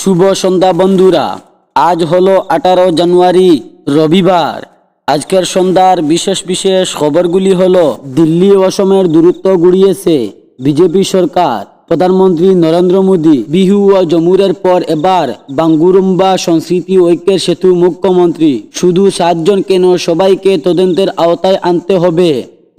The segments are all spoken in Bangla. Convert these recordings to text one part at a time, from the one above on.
শুভ সন্ধ্যা বন্ধুরা। আজ হলো আঠারো জানুয়ারি, রবিবার। আজকের সন্ধ্যার বিশেষ বিশেষ খবরগুলি হলো, দিল্লি অসমের দূরত্ব গুড়িয়েছে বিজেপি সরকার। প্রধানমন্ত্রী নরেন্দ্র মোদী বিহু ও জমুরের পর এবার বাঙ্গুরুম্বা সংস্কৃতি ঐক্যের সেতু মুখ্যমন্ত্রী। শুধু সাতজন কেন, সবাইকে তদন্তের আওতায় আনতে হবে।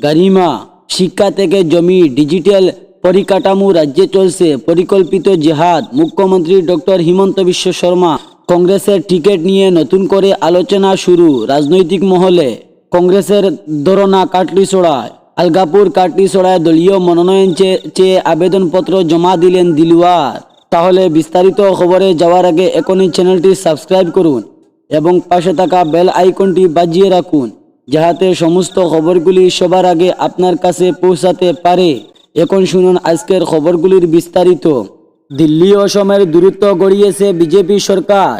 গারিমা শিক্ষা থেকে জমি, ডিজিটাল পরিকাঠামো রাজ্যে চলছে পরিকল্পিত জেহাদ। মুখ্যমন্ত্রী ডক্টর হিমন্ত বিশ্ব শর্মা কংগ্রেসের টিকিট নিয়ে নতুন করে আলোচনা শুরু রাজনৈতিক মহলে। কংগ্রেসের দরনা কাটলিছড়ায়, আলগাপুর কাটলিছড়ায় দলীয় মনোনয়ন চেয়ে আবেদনপত্র জমা দিলেন দিলওয়ার। তাহলে বিস্তারিত খবরে যাওয়ার আগে এখনই চ্যানেলটি সাবস্ক্রাইব করুন এবং পাশে থাকা বেল আইকনটি বাজিয়ে রাখুন, যাহাতে সমস্ত খবরগুলি সবার আগে আপনার কাছে পৌঁছাতে পারে। এখন শুনুন আজকের খবরগুলির বিস্তারিত। দিল্লি অসমের দূরত্ব গড়িয়েছে বিজেপি সরকার।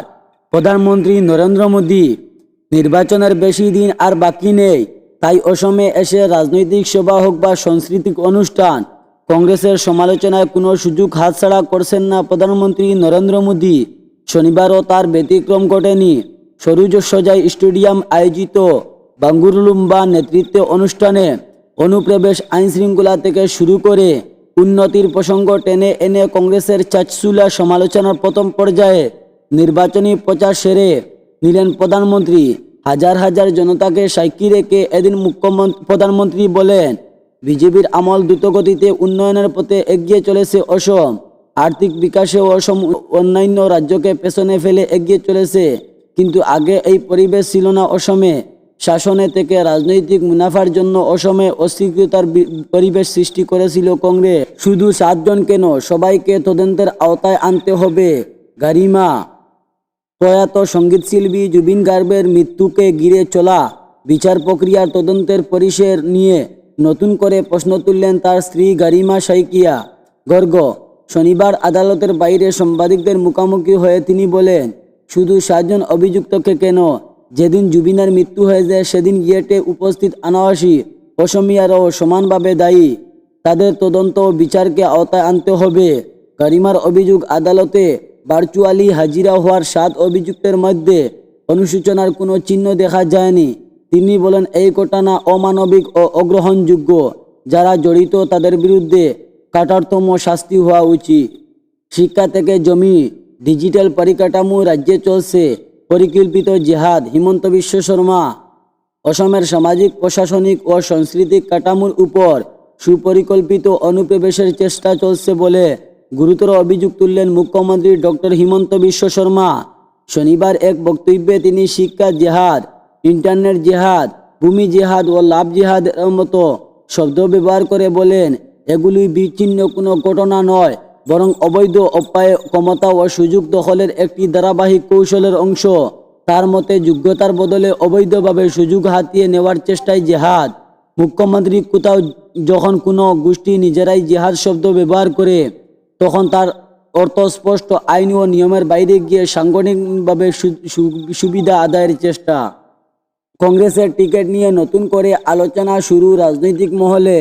প্রধানমন্ত্রী নরেন্দ্র মোদী, নির্বাচনের বেশি দিন আর বাকি নেই। তাই অসমে এসে রাজনৈতিক সভা হোক বা সাংস্কৃতিক অনুষ্ঠান, কংগ্রেসের সমালোচনায় কোনো সুযোগ হাতছাড়া করছেন না প্রধানমন্ত্রী নরেন্দ্র মোদী। শনিবারও তার ব্যতিক্রম ঘটেনি। সরুজ সজাই স্টেডিয়াম আয়োজিত বাঙ্গুরুলুম্বা নেতৃত্বে অনুষ্ঠানে অনুপ্রবেশ আইন শৃঙ্খলা থেকে শুরু করে উন্নতির প্রসঙ্গ টেনে এনে কংগ্রেসের চাচসুলা সমালোচনার প্রথম পর্যায়ে নির্বাচনী প্রচার সেরে নিলেন প্রধানমন্ত্রী। হাজার হাজার জনতাকে সাক্ষী রেখে এদিন মুখ্যমন্ত্রী, প্রধানমন্ত্রী বলেন, বিজেপির আমল দ্রুতগতিতে উন্নয়নের পথে এগিয়ে চলেছে অসম। আর্থিক বিকাশে অসম অন্যান্য রাজ্যকে পেছনে ফেলে এগিয়ে চলেছে। কিন্তু আগে এই পরিবেশ ছিল না অসমে। শাসনে থেকে রাজনৈতিক মুনাফার জন্য অসমে অস্বীকৃতার পরিবেশ সৃষ্টি করেছিল কংগ্রেস। শুধু সাতজন কেন? সবাইকে তদন্তের আওতায় আনতে হবে। গারিমা, প্রয়াত সঙ্গীতশিল্পী জুবিন গার্গের মৃত্যুকে ঘিরে চলা বিচার প্রক্রিয়ার তদন্তের পরিসর নিয়ে নতুন করে প্রশ্ন তুললেন তার স্ত্রী গারিমা সাইকিয়া গর্গ, শনিবার আদালতের বাইরে সাংবাদিকদের মুখোমুখি হয়ে তিনি বলেন, শুধু সাতজন অভিযুক্তকে কেন? যেদিন জুবিনার মৃত্যু হয়ে যায়, সেদিন গিয়েটে উপস্থিত আনাওয়াসী অসমিয়ারাও সমানভাবে দায়ী। তাদের তদন্ত ও বিচারকে আওতায় আনতে হবে। করিমার অভিযোগ আদালতে ভার্চুয়ালি হাজিরা হওয়ার সাত অভিযুক্তের মধ্যে অনুসূচনার কোনো চিহ্ন দেখা যায়নি। তিনি বলেন, এই ঘটনা অমানবিক ও অগ্রহণযোগ্য, যারা জড়িত তাদের বিরুদ্ধে কাটারতম শাস্তি হওয়া উচিত। শিক্ষা থেকে জমি, ডিজিটাল পরিকাঠামো, রাজ্যে চলছে পরিকল্পিত জেহাদ হিমন্ত বিশ্ব শর্মা। অসমের সামাজিক, প্রশাসনিক ও সাংস্কৃতিক কাঠামোর উপর সুপরিকল্পিত অনুপ্রবেশের চেষ্টা চলছে বলে গুরুতর অভিযোগ তুললেন মুখ্যমন্ত্রী ডক্টর হিমন্ত বিশ্ব শর্মা। শনিবার এক বক্তব্যে তিনি শিক্ষা জেহাদ, ইন্টারনেট জেহাদ, ভূমি জেহাদ ও লাভ জেহাদের মতো শব্দ ব্যবহার করে বলেন এগুলি বিচ্ছিন্ন কোনো ঘটনা নয়। বরং অবৈধ উপায়ে ক্ষমতা ও সুযোগ দখলের একটি ধারাবাহিক কৌশলের অংশ। তার মতে, যোগ্যতার বদলে অবৈধভাবে সুযোগ হাতিয়ে নেওয়ার চেষ্টায় জেহাদ। মুখ্যমন্ত্রী কোথাও যখন কোনো গোষ্ঠী নিজেরাই জেহাদ শব্দ ব্যবহার করে, তখন তার অর্থ স্পষ্ট, আইন ও নিয়মের বাইরে গিয়ে সাংগঠনিকভাবে সুবিধা আদায়ের চেষ্টা। কংগ্রেসের টিকিট নিয়ে নতুন করে আলোচনা শুরু রাজনৈতিক মহলে।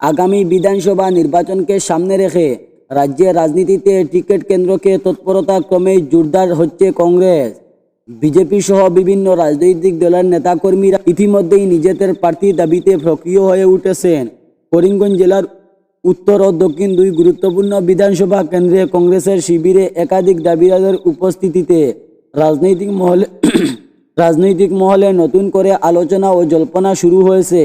আগামী বিধানসভা নির্বাচনকে সামনে রেখে রাজ্যের রাজনীতিতে টিকিট কেন্দ্রকে তৎপরতা ক্রমেই জোরদার হচ্ছে কংগ্রেস। বিজেপি সহ বিভিন্ন রাজনৈতিক দলের নেতাকর্মীরা ইতিমধ্যেই নিজেদের প্রার্থী দাবিতে সক্রিয় হয়ে উঠেছেন। করিমগঞ্জ জেলার উত্তর ও দক্ষিণ দুই গুরুত্বপূর্ণ বিধানসভা কেন্দ্রে কংগ্রেসের শিবিরে একাধিক দাবিদারের উপস্থিতিতে রাজনৈতিক মহলে রাজনৈতিক মহলে নতুন করে আলোচনা ও জল্পনা শুরু হয়েছে।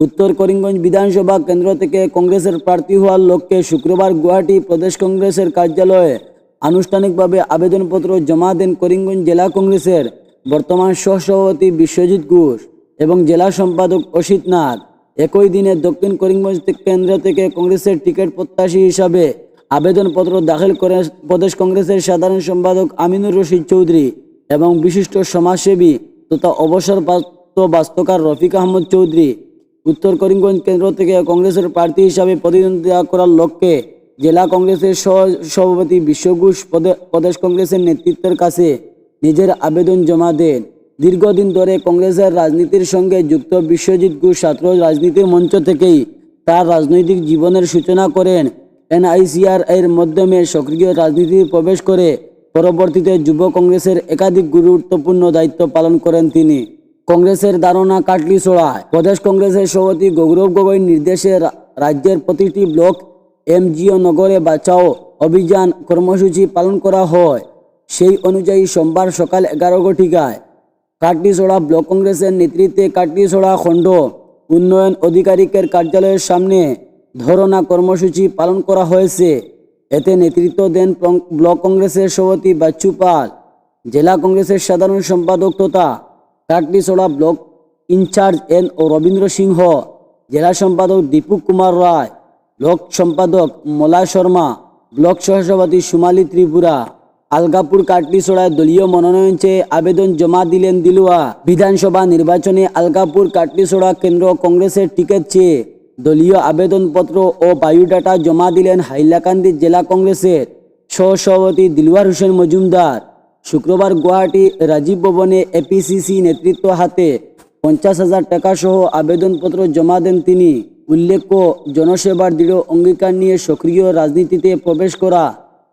উত্তর করিমগঞ্জ বিধানসভা কেন্দ্র থেকে কংগ্রেসের প্রার্থী হওয়ার লক্ষ্যে শুক্রবার গুয়াহাটি প্রদেশ কংগ্রেসের কার্যালয়ে আনুষ্ঠানিকভাবে আবেদনপত্র জমা দেন করিমগঞ্জ জেলা কংগ্রেসের বর্তমান সহসভাপতি বিশ্বজিৎ ঘোষ এবং জেলা সম্পাদক অসিত নাথ। একই দিনে দক্ষিণ করিমগঞ্জ কেন্দ্র থেকে কংগ্রেসের টিকিট প্রত্যাশী হিসাবে আবেদনপত্র দাখিল করেন প্রদেশ কংগ্রেসের সাধারণ সম্পাদক আমিনুর রশিদ চৌধুরী এবং বিশিষ্ট সমাজসেবী তথা অবসরপ্রাপ্ত বাস্তকার রফিক আহমদ চৌধুরী। উত্তর করিমগঞ্জ কেন্দ্র থেকে কংগ্রেসের প্রার্থী হিসাবে প্রতিদ্বন্দ্বিতা করার লক্ষ্যে জেলা কংগ্রেসের সভাপতি বিশ্ব ঘোষ প্রদেশ কংগ্রেসের নেতৃত্বের কাছে নিজের আবেদন জমা দেন। দীর্ঘদিন ধরে কংগ্রেসের রাজনীতির সঙ্গে যুক্ত বিশ্বজিৎ ঘোষ ছাত্র রাজনীতির মঞ্চ থেকেই তার রাজনৈতিক জীবনের সূচনা করেন। এনআইসিআর এর মাধ্যমে সক্রিয় রাজনীতি প্রবেশ করে পরবর্তীতে যুব কংগ্রেসের একাধিক গুরুত্বপূর্ণ দায়িত্ব পালন করেন তিনি। কংগ্রেসের ধারণা কাটলি ছড়ায় প্রদেশ কংগ্রেসের সভাপতি গৌরব গগৈর নির্দেশে রাজ্যের প্রতিটি ব্লক এমজিও নগরে বাঁচাও অভিযান কর্মসূচি পালন করা হয়। সেই অনুযায়ী সোমবার সকাল এগারো ঘটিকায় কাটলিসোড়া ব্লক কংগ্রেসের নেতৃত্বে কাটলিসোড়া খণ্ড উন্নয়ন আধিকারিকের কার্যালয়ের সামনে ধরনা কর্মসূচি পালন করা হয়েছে। এতে নেতৃত্ব দেন ব্লক কংগ্রেসের সভাপতি বাচ্চু পাল, জেলা কংগ্রেসের সাধারণ সম্পাদক তথা কাটলিছড়া ব্লক ইনচার্জ এন ও রবীন্দ্র সিংহ, জেলা সম্পাদক দীপু কুমার রায়, ব্লক সম্পাদক মলয় শর্মা, ব্লক সহসভাপতি সুমালি ত্রিপুরা, আলগাপুর কাটলিছড়ায় দলীয় মনোনয়ন চেয়ে আবেদন জমা দিলেন দিলুয়া। বিধানসভা নির্বাচনে আলগাপুর কাটলিছড়া কেন্দ্র কংগ্রেসের টিকিট চেয়ে দলীয় আবেদনপত্র ও বায়োডাটা জমা দিলেন হাইলাকান্দি জেলা কংগ্রেসের সহসভাপতি দিলওয়ার হোসেন মজুমদার। শুক্রবার গুয়াহাটি রাজীব ভবনে এপিসিসি নেতৃত্ব হাতে পঞ্চাশ হাজার টাকা সহ আবেদনপত্র জমা দেন তিনি। উল্লেখ্য, জনসেবার দৃঢ় অঙ্গীকার নিয়ে সক্রিয় রাজনীতিতে প্রবেশ করা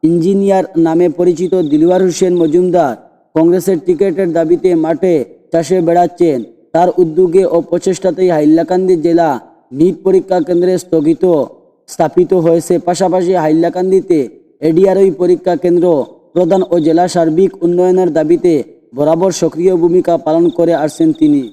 ইঞ্জিনিয়ার নামে পরিচিত দিলওয়ার হোসেন মজুমদার কংগ্রেসের টিকিটের দাবিতে মাঠে চাষে বেড়াচ্ছেন। তার উদ্যোগে ও প্রচেষ্টাতেই হাইলাকান্দি জেলা নিট পরীক্ষা কেন্দ্রে স্থগিত স্থাপিত হয়েছে। পাশাপাশি হাইলাকান্দিতে এডিআরই পরীক্ষা কেন্দ্র প্রধান ও জেলা সার্বিক উন্নয়নের দাবিতে বরাবর সক্রিয় ভূমিকা পালন করে আসছেন তিনি।